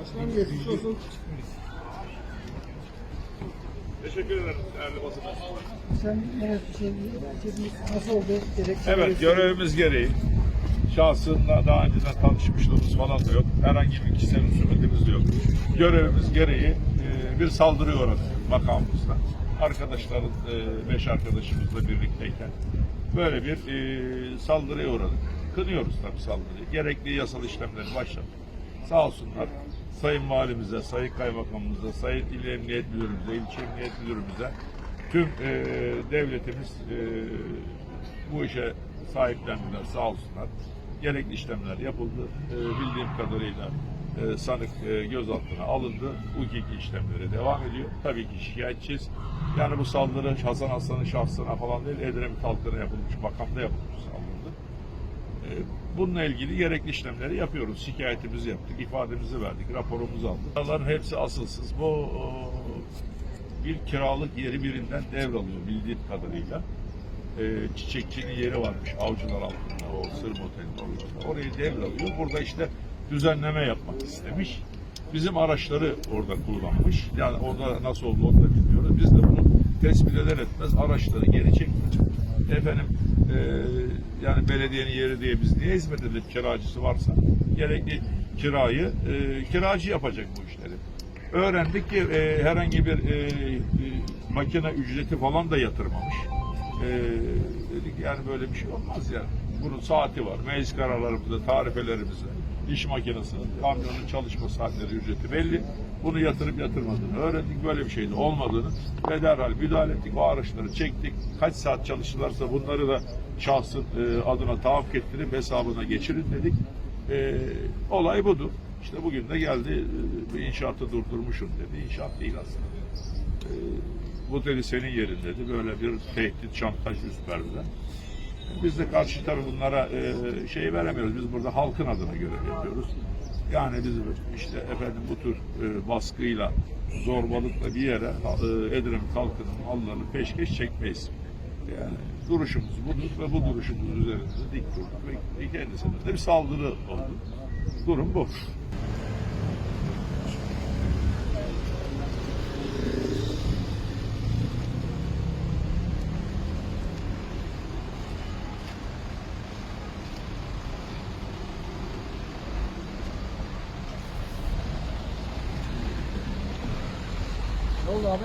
Başkanım geçmiş olsun. Teşekkür ederim değerli basın. Sen evet, şey, şey, nasıl oldu? Gerekçe Evet görevimiz gereği şahsınla daha önceden tanışmışlığımız falan da yok. Herhangi bir kişisel husumetimiz de yok. Görevimiz gereği e, bir saldırıya uğradık makamımızda. Arkadaşların, e, beş arkadaşımızla birlikteyken böyle bir e, saldırıya uğradık. Kınıyoruz tabii saldırıyı. Gerekli yasal işlemleri başladık. Sağ olsunlar Sayın Valimize, Sayın Kaymakamımıza, Sayın İl Emniyet Müdürümüze, İlçe Emniyet Müdürümüze tüm e, devletimiz e, bu işe sahiplendiler sağ olsunlar. Gerekli işlemler yapıldı. E, bildiğim kadarıyla e, sanık e, gözaltına alındı. Hukuki işlemleri devam ediyor. Tabii ki şikayetçiyiz. Yani bu saldırı Hasan Aslan'ın şahsına falan değil, Edremit halkına yapılmış, makamda yapılmış saldırı. E, Bununla ilgili gerekli işlemleri yapıyoruz. Şikayetimizi yaptık, ifademizi verdik, raporumuzu aldık. Bunların hepsi asılsız. Bu bir kiralık yeri birinden devralıyor bildiğim kadarıyla. E, çiçekçinin yeri varmış avcılar altında o Sırm Otel'in orada. Orayı devralıyor. Burada işte düzenleme yapmak istemiş. Bizim araçları orada kullanmış. Yani orada nasıl oldu onu da bilmiyoruz. Biz de bunu tespit eder etmez araçları geri çektik. Efendim e, yani belediyenin yeri diye biz niye hizmet edip kiracısı varsa gerekli kirayı e, kiracı yapacak bu işleri. Öğrendik ki e, herhangi bir e, e, makine ücreti falan da yatırmamış. E, dedik yani böyle bir şey olmaz yani. Bunun saati var. Meclis kararlarımızda, tarifelerimizde, iş makinesinin, kamyonun çalışma saatleri ücreti belli. Bunu yatırıp yatırmadığını öğrendik. Böyle bir şeyin olmadığını ve derhal müdahale ettik. O araçları çektik. Kaç saat çalıştılarsa bunları da şahsın e, adına tahakkuk ettirip hesabına geçirin dedik. E, olay budur. İşte bugün de geldi e, bir inşaatı durdurmuşum dedi. İnşaat değil aslında. Bu dedi senin yerin dedi. Böyle bir tehdit, şantaj üst verdiler. Biz de karşı tarafı bunlara e, şey veremiyoruz. Biz burada halkın adına görev yapıyoruz. Yani biz işte efendim bu tür e, baskıyla, zorbalıkla bir yere e, Edremit halkının mallarını peşkeş çekmeyiz. Yani duruşumuz budur ve bu duruşumuz üzerinde dik durduk ve kendisine de bir saldırı oldu. Durum bu. Ne oldu abi?